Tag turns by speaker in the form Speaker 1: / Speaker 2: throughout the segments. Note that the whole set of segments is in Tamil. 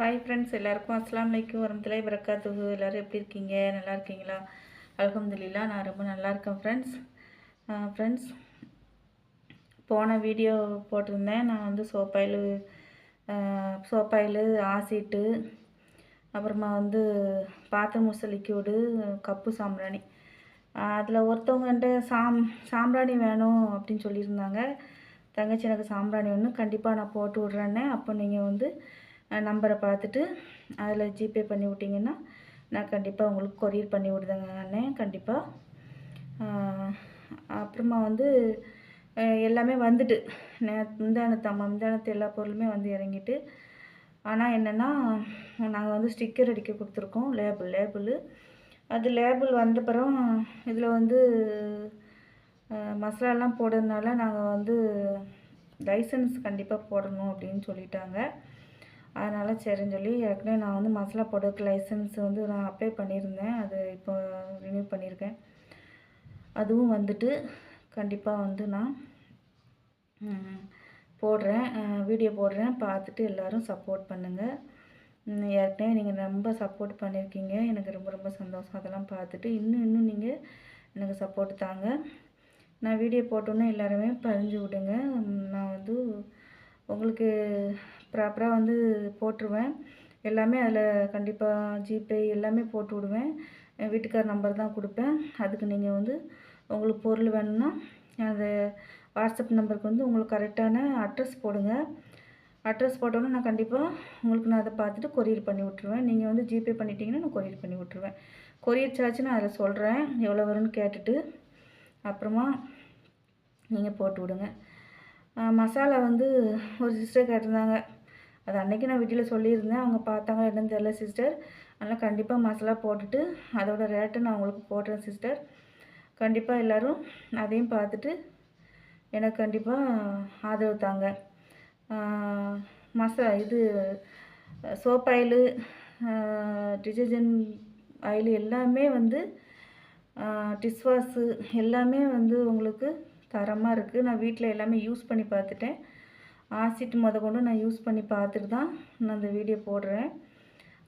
Speaker 1: ஹாய் ஃப்ரெண்ட்ஸ் எல்லாருக்கும் அஸ்லாம் வலைக்கும் வரமத்துலாய் பரக்காத்துகு எல்லோரும் எப்படி இருக்கீங்க நல்லா இருக்கீங்களா அலகம்துல்லா நான் ரொம்ப நல்லா இருக்கேன் ஃப்ரெண்ட்ஸ் ஃப்ரெண்ட்ஸ் போன வீடியோ போட்டிருந்தேன் நான் வந்து சோப்பாயில் சோப்பாயில் ஆசிட்டு அப்புறமா வந்து பாத்திரம் முசை கப்பு சாம்பிராணி அதில் ஒருத்தவங்கன்ட்டு சாம் சாம்பிராணி வேணும் அப்படின்னு சொல்லியிருந்தாங்க தங்கச்சி எனக்கு சாம்பிராணி ஒன்று கண்டிப்பாக நான் போட்டு விட்றேன்னே அப்போ நீங்கள் வந்து நம்பரை பார்த்துட்டு அதில் ஜிபே பண்ணி விட்டிங்கன்னா நான் கண்டிப்பாக உங்களுக்கு கொரியர் பண்ணி விடுதுங்க அண்ணே கண்டிப்பாக அப்புறமா வந்து எல்லாமே வந்துட்டு நே முந்தானத்து அம்மா முந்தானத்து எல்லா பொருளுமே வந்து இறங்கிட்டு ஆனால் என்னென்னா நாங்கள் வந்து ஸ்டிக்கர் அடிக்க கொடுத்துருக்கோம் லேபிள் லேபிள் அது லேபிள் வந்தப்புறம் இதில் வந்து மசாலாலாம் போடுறதுனால நாங்கள் வந்து லைசன்ஸ் கண்டிப்பாக போடணும் அப்படின்னு சொல்லிட்டாங்க அதனால் சரின்னு சொல்லி ஏற்கனவே நான் வந்து மசாலா போடுறதுக்கு லைசன்ஸ் வந்து நான் அப்ளை பண்ணியிருந்தேன் அது இப்போ ரினியூ பண்ணியிருக்கேன் அதுவும் வந்துட்டு கண்டிப்பாக வந்து நான் போடுறேன் வீடியோ போடுறேன் பார்த்துட்டு எல்லோரும் சப்போர்ட் பண்ணுங்கள் ஏற்கனவே நீங்கள் ரொம்ப சப்போர்ட் பண்ணியிருக்கீங்க எனக்கு ரொம்ப ரொம்ப சந்தோஷம் அதெல்லாம் பார்த்துட்டு இன்னும் இன்னும் நீங்கள் எனக்கு சப்போர்ட் தாங்க நான் வீடியோ போட்டோன்னே எல்லோருமே பறிஞ்சு விடுங்க நான் வந்து உங்களுக்கு ப்ராப்பராக வந்து போட்டுருவேன் எல்லாமே அதில் கண்டிப்பாக ஜிபே எல்லாமே போட்டு விடுவேன் என் வீட்டுக்கார் நம்பர் தான் கொடுப்பேன் அதுக்கு நீங்கள் வந்து உங்களுக்கு பொருள் வேணும்னா அந்த வாட்ஸ்அப் நம்பருக்கு வந்து உங்களுக்கு கரெக்டான அட்ரஸ் போடுங்க அட்ரஸ் போட்டோன்னே நான் கண்டிப்பாக உங்களுக்கு நான் அதை பார்த்துட்டு கொரியர் பண்ணி விட்ருவேன் நீங்கள் வந்து ஜிபே பண்ணிட்டீங்கன்னா நான் கொரியர் பண்ணி விட்ருவேன் கொரியர் சார்ஜ் நான் அதில் சொல்கிறேன் எவ்வளோ வரும்னு கேட்டுட்டு அப்புறமா நீங்கள் போட்டு விடுங்க மசாலா வந்து ஒரு சிஸ்டர் கேட்டிருந்தாங்க அது அன்றைக்கி நான் வீட்டில் சொல்லியிருந்தேன் அவங்க பார்த்தாங்க என்னன்னு தெரில சிஸ்டர் அதனால் கண்டிப்பாக மசாலா போட்டுட்டு அதோட ரேட்டை நான் உங்களுக்கு போடுறேன் சிஸ்டர் கண்டிப்பாக எல்லோரும் அதையும் பார்த்துட்டு எனக்கு கண்டிப்பாக ஆதரவு தாங்க மசா இது சோப் ஆயிலு டிட்டர்ஜென்ட் ஆயில் எல்லாமே வந்து டிஷ் எல்லாமே வந்து உங்களுக்கு தரமாக இருக்குது நான் வீட்டில் எல்லாமே யூஸ் பண்ணி பார்த்துட்டேன் ஆசிட் முத கொண்டு நான் யூஸ் பண்ணி பார்த்துட்டு தான் நான் இந்த வீடியோ போடுறேன்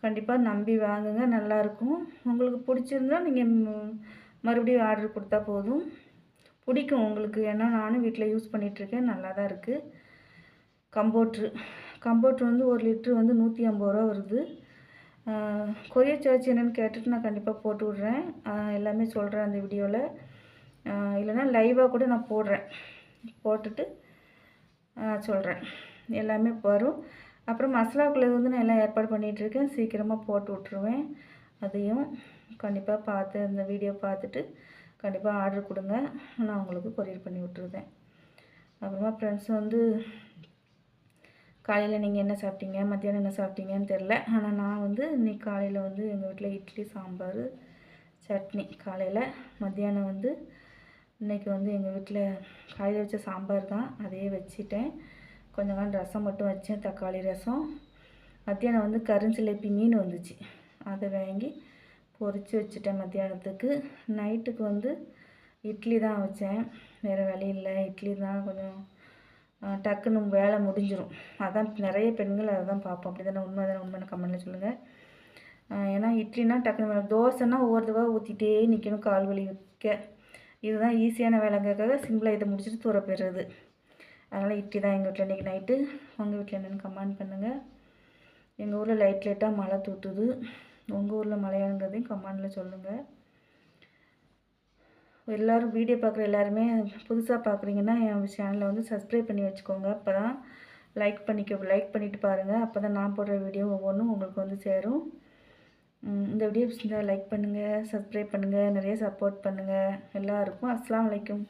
Speaker 1: கண்டிப்பாக நம்பி வாங்குங்க நல்லாயிருக்கும் உங்களுக்கு பிடிச்சிருந்தா நீங்கள் மறுபடியும் ஆர்டர் கொடுத்தா போதும் பிடிக்கும் உங்களுக்கு ஏன்னா நானும் வீட்டில் யூஸ் பண்ணிகிட்ருக்கேன் நல்லா தான் இருக்குது கம்போட்ரு கம்போட்ரு வந்து ஒரு லிட்ரு வந்து நூற்றி ஐம்பது ரூபா வருது கொரிய சார்ஜ் என்னென்னு கேட்டுட்டு நான் கண்டிப்பாக போட்டு விட்றேன் எல்லாமே சொல்கிறேன் அந்த வீடியோவில் இல்லைன்னா லைவாக கூட நான் போடுறேன் போட்டுட்டு சொல்கிறேன் எல்லாமே வரும் அப்புறம் மசாலாக்குள்ளது வந்து நான் எல்லாம் ஏற்பாடு பண்ணிகிட்ருக்கேன் சீக்கிரமாக போட்டு விட்ருவேன் அதையும் கண்டிப்பாக பார்த்து இந்த வீடியோ பார்த்துட்டு கண்டிப்பாக ஆர்டர் கொடுங்க நான் உங்களுக்கு கொரியர் பண்ணி விட்ருவேன் அப்புறமா ஃப்ரெண்ட்ஸ் வந்து காலையில் நீங்கள் என்ன சாப்பிட்டீங்க மத்தியானம் என்ன சாப்பிட்டீங்கன்னு தெரில ஆனால் நான் வந்து இன்றைக்கி காலையில் வந்து எங்கள் வீட்டில் இட்லி சாம்பார் சட்னி காலையில் மத்தியானம் வந்து இன்றைக்கி வந்து எங்கள் வீட்டில் காய வச்ச சாம்பார் தான் அதையே வச்சுட்டேன் கொஞ்ச நாள் ரசம் மட்டும் வச்சேன் தக்காளி ரசம் மத்தியானம் வந்து கருஞ்சிலேப்பி மீன் வந்துச்சு அதை வாங்கி பொறிச்சு வச்சுட்டேன் மத்தியானத்துக்கு நைட்டுக்கு வந்து இட்லி தான் வச்சேன் வேறு வழி இல்லை இட்லி தான் கொஞ்சம் டக்குன்னு வேலை முடிஞ்சிடும் அதான் நிறைய பெண்கள் அதை தான் பார்ப்போம் அப்படி தானே உண்மை தானே உண்மையான கமெண்ட்டில் சொல்லுங்கள் ஏன்னா இட்லினா டக்குன்னு தோசைன்னா ஒவ்வொரு தடவை ஊற்றிட்டே நிற்கணும் கால் வலி வைக்க இதுதான் ஈஸியான வேலைங்கிறதுக்காக சிம்பிளாக இதை முடிச்சுட்டு தூர போயிடுறது அதனால் இட்லி தான் எங்கள் வீட்டில் இன்றைக்கி நைட்டு உங்கள் வீட்டில் என்னென்னு கமெண்ட் பண்ணுங்கள் எங்கள் ஊரில் லைட் லைட்டாக மழை தூத்துது உங்கள் ஊரில் மழையாங்கிறதையும் கமெண்டில் சொல்லுங்கள் எல்லோரும் வீடியோ பார்க்குற எல்லாருமே புதுசாக பார்க்குறீங்கன்னா என் சேனலை வந்து சப்ஸ்கிரைப் பண்ணி வச்சுக்கோங்க அப்போ தான் லைக் பண்ணிக்க லைக் பண்ணிவிட்டு பாருங்கள் அப்போ தான் நான் போடுற வீடியோ ஒவ்வொன்றும் உங்களுக்கு வந்து சேரும் இந்த வீடியோ பிடிச்சிருந்தா லைக் பண்ணுங்கள் சப்ஸ்கிரைப் பண்ணுங்கள் நிறைய சப்போர்ட் பண்ணுங்கள் எல்லாருக்கும் அஸ்லாம் வலைக்கும்